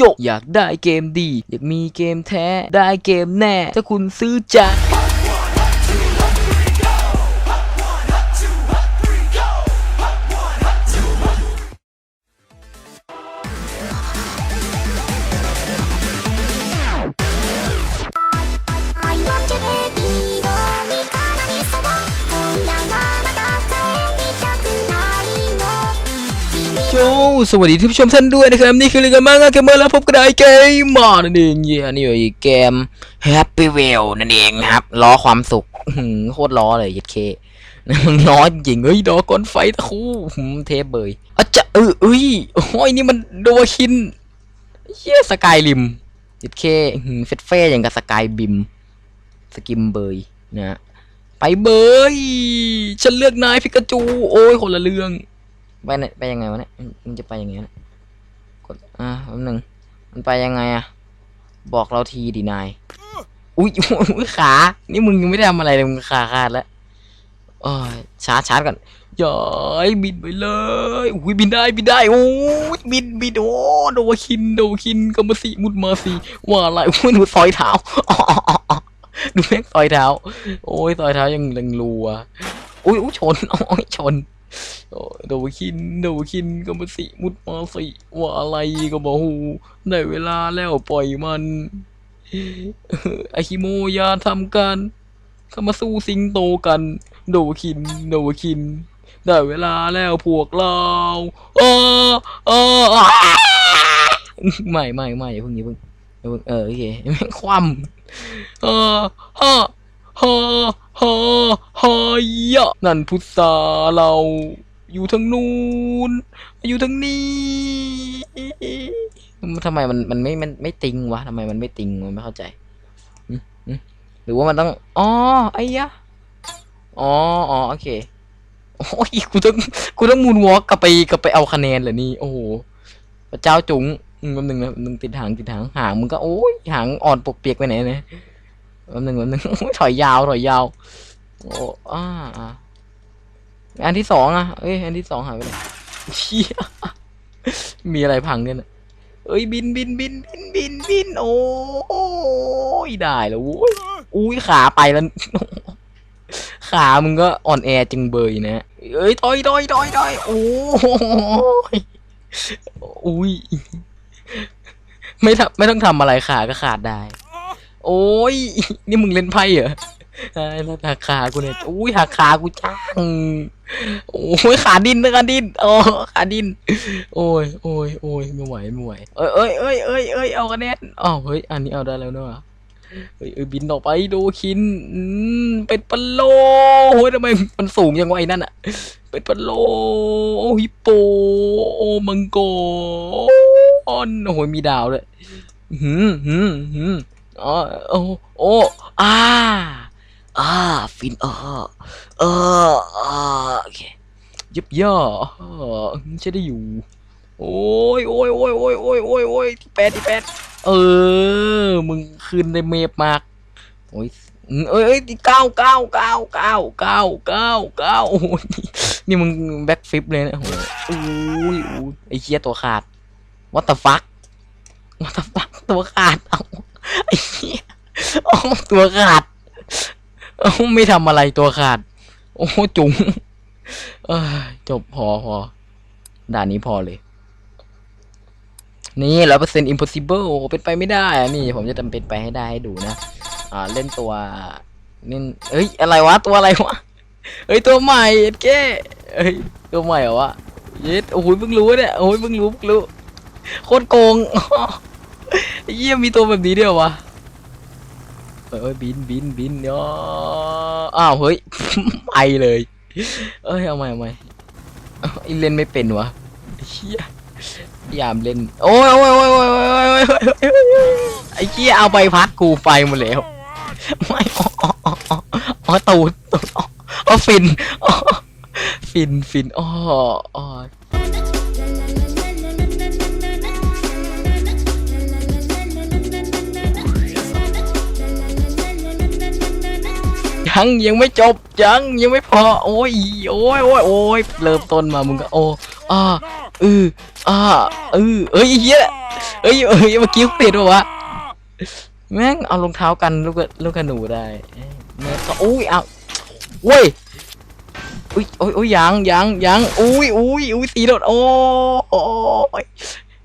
จก อยากได้เกมดี อยากมีเกมแท้ ได้เกมแน่ ถ้าคุณซื้อจ้า โจสวัสดีท่านผู้ชมท่านด้วยนะครับ นี่คือรายการมังงะเกมเมอร์แล้วพบกันได้เกมมานั่นเองเย่นี่อยู่อีกเกม Happy Wheel นั่นเองนะครับล้อความสุขหือโคตรล้อเลยยัดเคมึงล้อจริงเฮ้ยดอกก้อนไฟตะคูหืมเทปเบยอะจะเออเอ้ยโอ้ยนี่มันโดวาคินเฮียสกายริมยัดเคเฟดเฟ่อย่างกับสกายบิมสกิมเบยนะฮะไปเบยฉันเลือกนายพิกาจู โอ้ยคนละเรื่อง ไปไหนไปยังไงวะเนี่ยมันจะไปยังไงนะกดอ่าแป๊บหนึงมันไปยังไงอะบอกเราทีดีนายอุ้ยอุ๊ยขา นี่มึงยังไม่ได้ทำอะไรเลยมึงขาขาดแล้วเออชาร์จชาร์จก่อนย้ายบินไปเลยอุ้ยบินได้บินได้โอ้ยบินบินโอ้โดวคินโดวคินกำมสีมุดมาสีว่าอะไรโอ้ยหนูซอยเท้าอ๋ออ๋ออ๋อดูแม่งซอยเท้า โอ้ยซอยเท้ายังแรงรัวอุ้ยอุ้ยชนโอ้ยชน โดวคินโดวคินก็มาสิมุดมาสิว่าอะไรก็บอกหูได้เวลาแล้วปล่อยมันอาคิโมยาทำกันเข้ามาสู้สิงโตกัน โดวคินโดวคิน ได้เวลาแล้วพวกเราเออเอออ่าไม่ไม่ไม่อย่าเพิ่งอย่าเพิ่งอย่าเพิ่งเออโอเคคว่ำเออฮะ ฮะฮะฮะยะ นั่นพุทธาเรา อยู่ทางนู้นอยู่ทางนี้ทำไมมันมันไม่มันไม่ติงวะทำไมมันไม่ติงมันไม่เข้าใจหรือว่ามันต้องอ๋อไอ้ยะอ๋ออ๋อโอเคโอ้ยกูต้องกูต้องมูนวอล์กกลับไปกลับไปเอาคะแนนเหรอนี่โอ้โหพระเจ้าจุ๋งอืมแป๊บนึงนะมึงติดหางติดหางหางมึงก็โอ้ยหางอ่อนปกเปียกไปไหนเนี่ย แป๊บนึงแป๊บนึงโอ้ยถอยยาวถอยยาว โอ้อ่าอ่าอันที่สองอะเอ้ยอันที่สองหายไปไหนเชี่ยมีอะไรพังเนี่ยเอ้ยบินบินบินบินบินบินโอ้ยได้แล้วโว้ยอุ้ยขาไปแล้วขามึงก็อ่อนแอจึงเบยนะเอ้ยถอยถอยถอยถอยโอ้ยอุ้ยไม่ทำไม่ต้องทำอะไรขาก็ขาดได้ โอ้ย นี่มึงเล่นไพ่เหรอไอ้แล้วหักขากูเนี่ยอุ้ยหักขากูจังโอ้ยขาดินนะขาดินโอ้ขาดิน โอ้ยโอ้ยโอ้ยไม่ไหวไม่ไหวเอ้ยเอ้ยเอ้ยเอ้ยเอ้ยเอาคะแนนอ้าวเฮ้ยอันนี้เอาได้แล้วเนอะเฮ้ยเอ้ยบินออกไปดูคินอืมเป็ดปลโลโอ้ยทำไมมันสูงยังไงนั่นอะเป็ดปลโลโอ้ฮิปโปโอ้มังกรโอ้โหมีดาวเลยหืมหืมหืม อ๋อโอ้โอ้อ่าอ่าฟินเออเอออ่าโอเคยิบย่อเออใช่ได้อยู่ โอ้ยโอ้ยโอ้ยโอ้ยโอ้ยโอ้ยโอ้ยที่แปดที่แปดเออ มึงคืนในเมฟมากโอ้ยเอ้ยเอ้ยที่เก้าเก้าเก้าเก้าเก้าเก้าเก้าโอ้ยนี่มึงแบ็คฟิปเลยนะโอ้ยโอ้ยไอ้เคียตัวขาด what the fuck what the fuck ตัวขาดเอา โอ้ตัวขาดเอ้ไม่ทำอะไรตัวขาด โอ้จุ๋งเอ้ยจบพอพอด่านนี้พอเลย นี่ร้อยเปอร์เซ็นต์ impossible โอ้โหเป็นไปไม่ได้อะนี่ ผมจะทำเป็นไปให้ได้ให้ดูนะ อ่า เล่นตัวนี่เอ้ย อะไรวะ ตัวอะไรวะเฮ้ย ตัวใหม่เก้เอ้ย ตัวใหม่เหรอวะ เย็ดโอ้โหเพิ่งรู้เนี่ย โอ้ยเพิ่งรู้เพิ่งรู้ โคตรโกง ไอ้เยี่ยมีตัวแบบนี้เดียววะเออบินบินบินเนาะอ้าวเฮ้ยไปเลย เอ้ยเอาใหม่เอาใหม่อินเล่นไม่เป็นวะเฮียพยายามเล่น โอ้ยโอ้ยโอ้ยโอ้ยโอ้ยไอ้เหี้ยเอาไปพัดกูไปหมดแล้ว ไม่อ๋ออ๋อตูดตูดอ๋อฟิน ฟินฟินอ๋อ ยังยังไม่จบยังยังไม่พอโอ้ยโอ้ยโอ้ยโอ้ยเริ่มต้นมามึงก็โอ้อ่าเอออ่าเออเอ้ยเฮียเอ้ยเอ้ยเมื่อกี้เปลี่ยนปะวะแม่งเอารองเท้ากันลูกกระลูกกระหนูได้เอ้ยแม่งก็อุ้ยเอาเว้ยอุ้ยโอ้ยโอ้ยยังยังยังอุ้ยอุ้ยอุ้ยสีโดดโอ้ย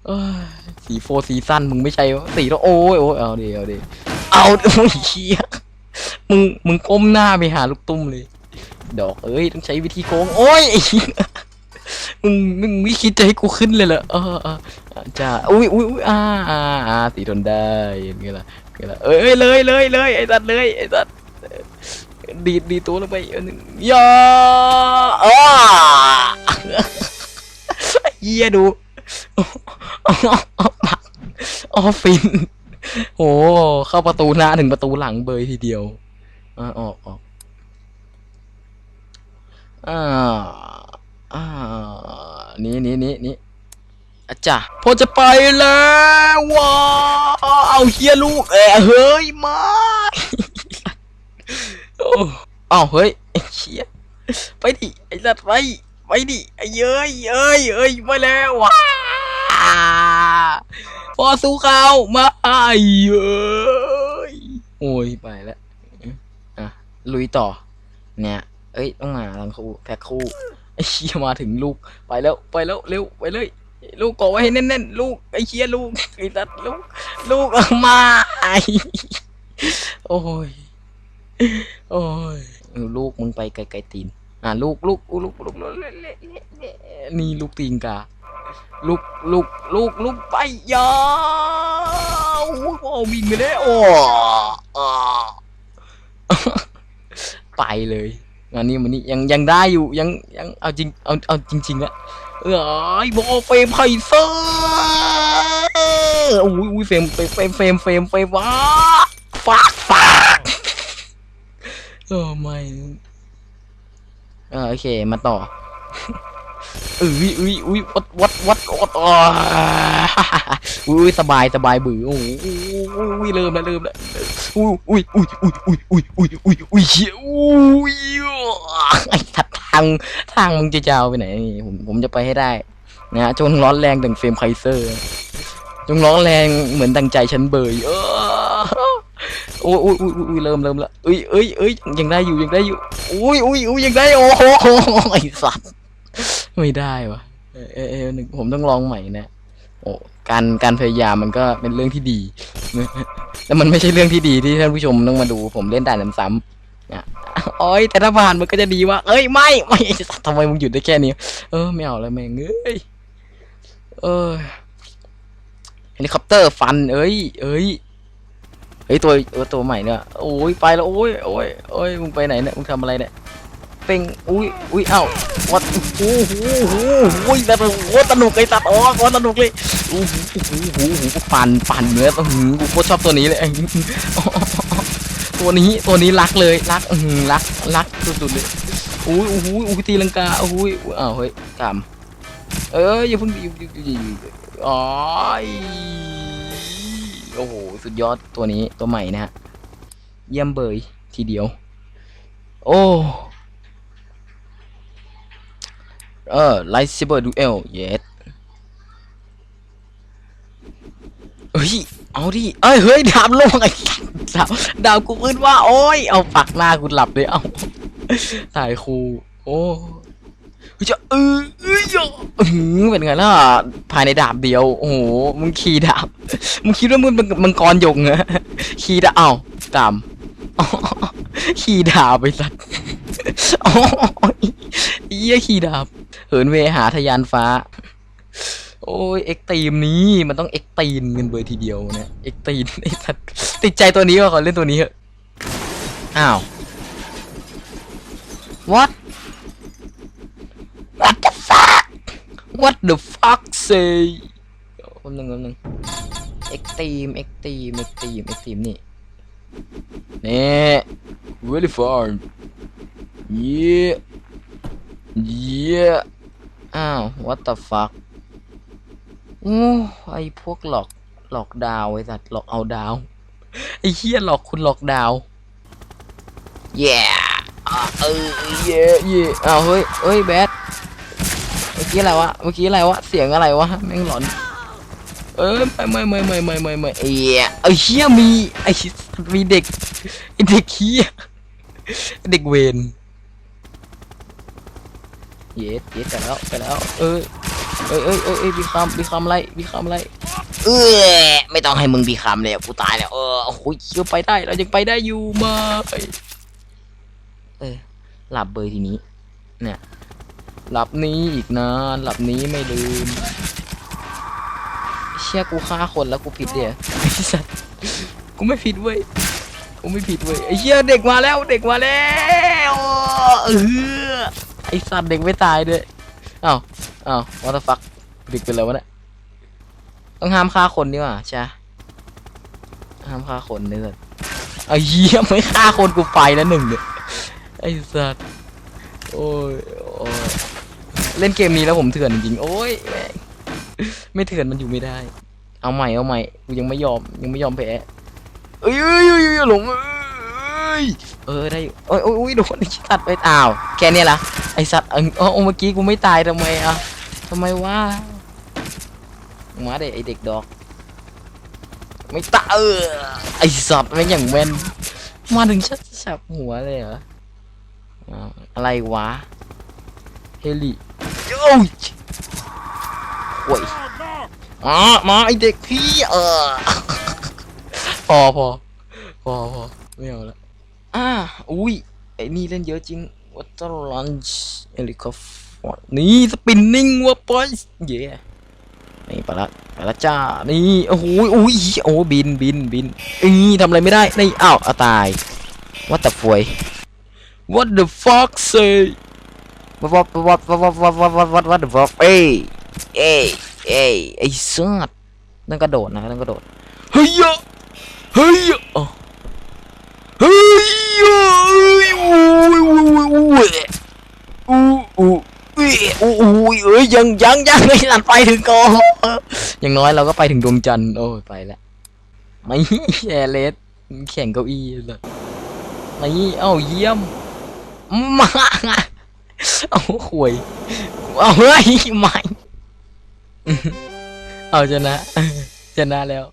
เอ้สีโฟร์ซีซั่นมึงไม่ใช่สีโดดโอ้ยโอ้ยเอาดิเอาดิเอาโอ้ยเฮีย มึงมึงก้มหน้าไปหาลูกตุ้มเลย ดอกเอ้ยต้องใช้วิธีโกงโอ้ยมึงมึงไม่คิดจะให้กูขึ้นเลยเหรอเออเออจ้าอุ้ยอุ้ยอุ้ยอ่าอ่าอ่าสีทนได้ย่างเงี้ยล่ะย่างเงี้ยล่ะเอ้ยเลยเลยเลยไอ้สัตว์เลยไอ้สัตว์ดีดดีตัวลงไปอันหนึ่งย่าอ้าเยี่ยดูอ๋อฟิน โอ้เข้าประตูหน้าถึงประตูหลังเบยทีเดียวอ่าออกออกอ่าอ่านี่นี่นี่นี่อาจารย์พอจะไปแล้วว้าเอาเฮียลูกเอ้เฮ้ยมาโอ้เอาเฮ้ยไอ้เชี่ยไปดิไอ้สัตว์ไปไปดิไอ้เย้ยเอ้ยเอ้ยไปแล้วว้า พอสู้เขามาไอ้เอ้ยโอ้ยไปแล้วอะลุยต่อ เนี่ย เอ้ยต้องมาลังคู่แพ็คคู่ไอ้เชี่ยมาถึงลูกไปแล้วไปแล้วเร็วไปเลยลูกเกาะไว้ให้แน่นๆลูกไอ้เชี่ยลูกไอ้ตัดลูกลูกเอามาไอ้โอ้ยโอ้ยลูกมึงไปไกลๆตีนอะลูกลูกลูกลูกลูกนี่ลูกตีนกา ลูกลูกลูกลูกไปยาวโอ้วิ่งไปเลยโอ้อ่าไปเลยงานนี้มันนี่ยังยังได้อยู่ยังยังเอาจริงเอาเอาจริงๆอะเอ้ยบอเฟมไพเซอร์อุ้ยอุ้ยเฟมเฟมเฟมเฟมเฟมเฟมว้าฟากฟากโอ้ไม่เออโอเคมาต่อ อุ้ยอุ้ยอุ้ยวัดวัดวัดวัดอ๋ออุ้ยสบายสบายบือโอ้ยเริ่มแล้วเริ่มแล้วอุ้ยอุ้ยอุ้ยอุ้ยอุ้ยอุ้ยอุ้ยอุ้ยอุ้ยเหี้ยอุ้ยไอ้ทัดทางทางมึงจะยาวไปไหนผมผมจะไปให้ได้นะฮะจงร้อนแรงดังเฟรมไคเซอร์ จงร้อนแรงเหมือนดังใจฉันเบยเออโอ้ยอุ้ยอุ้ยอุ้ยเริ่มเริ่มละเอ้ยเอ้ยเอ้ยยังได้อยู่ยังได้อยู่อุ้ยอุ้ยอุ้ยยังได้โอ้โหไอ้สัตว์ ไม่ได้วะเออเออเออหนึ่งผมต้องลองใหม่นะโอ้การการพยายามมันก็เป็นเรื่องที่ดีแล้วมันไม่ใช่เรื่องที่ดีที่ท่านผู้ชมต้องมาดู ผมเล่นด่านซ้ำๆเนี่ยโอ้ยแต่ถ้าผ่านมันก็จะดีว่า เอ้ยไม่ไม่สัตว์ทำไมมึงหยุดได้แค่นี้ เออไม่เอาแล้วแม่งเอ้ยเออเฮลิคอปเตอร์ฟัน เอ้ย เอ้ยเฮ้ยตัวเออตัวใหม่เนี่ยโอ้ยไปแล้วโอ้ยโอ้ยโอ้ยมึงไปไหนเนี่ยมึงทำอะไรเนี่ย เป่งอุ้ยอุ้ยเอ้าวัดโอ้โหโอ้โหโอ้ยแต่โอ้โหสนุกไอ้สัตว์อ๋อโคตรสนุกเลยโอ้โหโอ้โหโอ้โหโอ้โหปั่นปั่นเนื้ออื้อหือกูโคตรชอบตัวนี้เลยตัวนี้ตัวนี้รักเลยรักอือหือรักรักสุดๆเลยอุ้ยโอ้โหอุ้ยตีลังกาโอ้โหอ้าวเฮ้ยกำเอ้ยอย่าเพิ่งอย่าอย่าอย่าอย่าอ๋อโอ้โหสุดยอดตัวนี้ตัวใหม่นะฮะเยี่ยมเบยทีเดียว โอ้ เออไลท์เซเบอร์ดูเอลเยสเฮ้ย เอาดิ เอ้ย เฮ้ย ดาบลงไอ้ดาบดาบกูพื้นว่า โอ้ย เอาปักหน้ากูหลับเลย เอาถ่ายครู โอ้เฮ้ยจะเออเอ้ยจะอื้อหือเป็นไงล่ะ ภายในดาบเดียว โอ้โห มึงขี่ดาบ มึงคิดว่ามึงเป็นมังกรหยกเหรอขี่ดาบเอ้าตามขี่ดาบไปสัตว์โอ้ยเยี่ยขี่ดาบ เหินเวหาทะยานฟ้า โอ้ยเอ็กตีมนี้มันต้องเอ็กตีนกันเบอร์ทีเดียวเนี่ยเอ็กตีนไอ้สัตว์ติดใจตัวนี้ว่ะขอเล่นตัวนี้เถอะอ้าว what what the fuck what the fuck say คนหนึ่งคนหนึ่งเอ็กตีมเอ็กตีมเอ็กตีมเอ็กตีมนี่นี่ really fun yeah yeah อ้าว what the fuck โอ้ไอพวกหลอกหลอกดาวไอ้สัตว์หลอกเอาดาว ไอ้เหี้ยหลอกคุณหลอกดาว yeah อ่เออ yeah yeah อ้าวเฮ้ยเฮ้ยแบทโอเคกี้อะไรวะ เมื่อกี้อะไรวะ เสียงอะไรวะ แม่งหลอน เออไม่ไม่ไม่ไม่ไม่ไม่ไม่เอียไอเหี้ยมีไอ้มีเด็กไอเด็กเหี้ยเด็กเวน เย็ดเย็ดไปแล้วไปแล้ว เออเอ้ยเอ้ยเอ้ยเอ้ยบีคำบีคำอะไรบีคำอะไรเออไม่ต้องให้มึงบีคำเลยกูตายแล้วเออโอ้โหเชื่อไปได้เรายังไปได้อยู่มาเออหลับเบยทีนี้ เนี่ย หลับนี้อีกนานหลับนี้ไม่ลืมเชี่ยกูฆ่าคนแล้วกูผิดเดี๋ยไอ้สัสกูไม่ผิดเว้ยกูไม่ผิดเว้ยไอ้เชี่ยเด็กมาแล้วเด็กมาแล้วเออ ไอสัตว์เด็กไม่ตายด้วยเอ้าวอ้าววัตฟักเด็กเป็นอะไรวะเนี่ยต้องห้ามฆ่าคนดีกว่าใช่ห้ามฆ่าคนเนี่ยสัสไอ้เหี้ยไม่ฆ่าคนกูไปแล้วหนึ่งเนี่ยไอ้สัสโอ้ยโอ้ยเล่นเกมนี้แล้วผมเถื่อนจริงๆโอ้ยแม่งไม่เถื่อนมันอยู่ไม่ได้ เอาใหม่เอาใหม่กูยังไม่ยอมยังไม่ยอมแพ้เอ้ยเอ้ยเอ้ยเอ้ยหลงเอ้ย เออได้อยู่เอ้ยโอ้ยโอ้ยโดนไอ้สัตว์ไปอ้าวแค่นี้ละไอ้สัตว์เออเอเมื่อกี้กูไม่ตายทำไมอะทำไมวะมาเด็ไอเด็กดอก ไม่ตายเออไอสัตว์ไม่อย่างแม่นมาถึงชัดฉับหัวเลยเหรออ้าวอะไรวะเฮลิโอ้ยโอ้ยมามาไอเด็กพี่เออพอพอพอพอไม่เอาละ อ่าอุ้ยไอ้นี่เล่นเยอะจริงวัตเตอร์ลันช์เอลิคอฟนี่สปินนิ่งวะปอยเย่นี่ไปละไปละจ้านี่โอ้โหอุ้ยโอ้บินบินบินนี่ทำอะไรไม่ได้นี่อ้าวอะตาย what the fuck what the fuck say what what what what what what what what what the fuck เอ้ยเอ้ยเอ้ยไอ้สัตว์นั่นกระโดดนะนั่นกระโดดเฮ้ยเฮ้ยอ๋อ เฮ้ยโอ้ยโอ้ยโอ้ยโอ้ยโอ้ยโอ้ยโอ้ยเอ้ยยังยังยังไม่ทันไปถึงก่อนอย่างน้อยเราก็ไปถึงดวงจันทร์โอ้ยไปแล้วไม่แอร์เลสแข่งเก้าอี้เลยไม่เอ้าเยี่ยมมาเอาข่วยเอาเฮ้ยไม่เอาชนะชนะแล้ว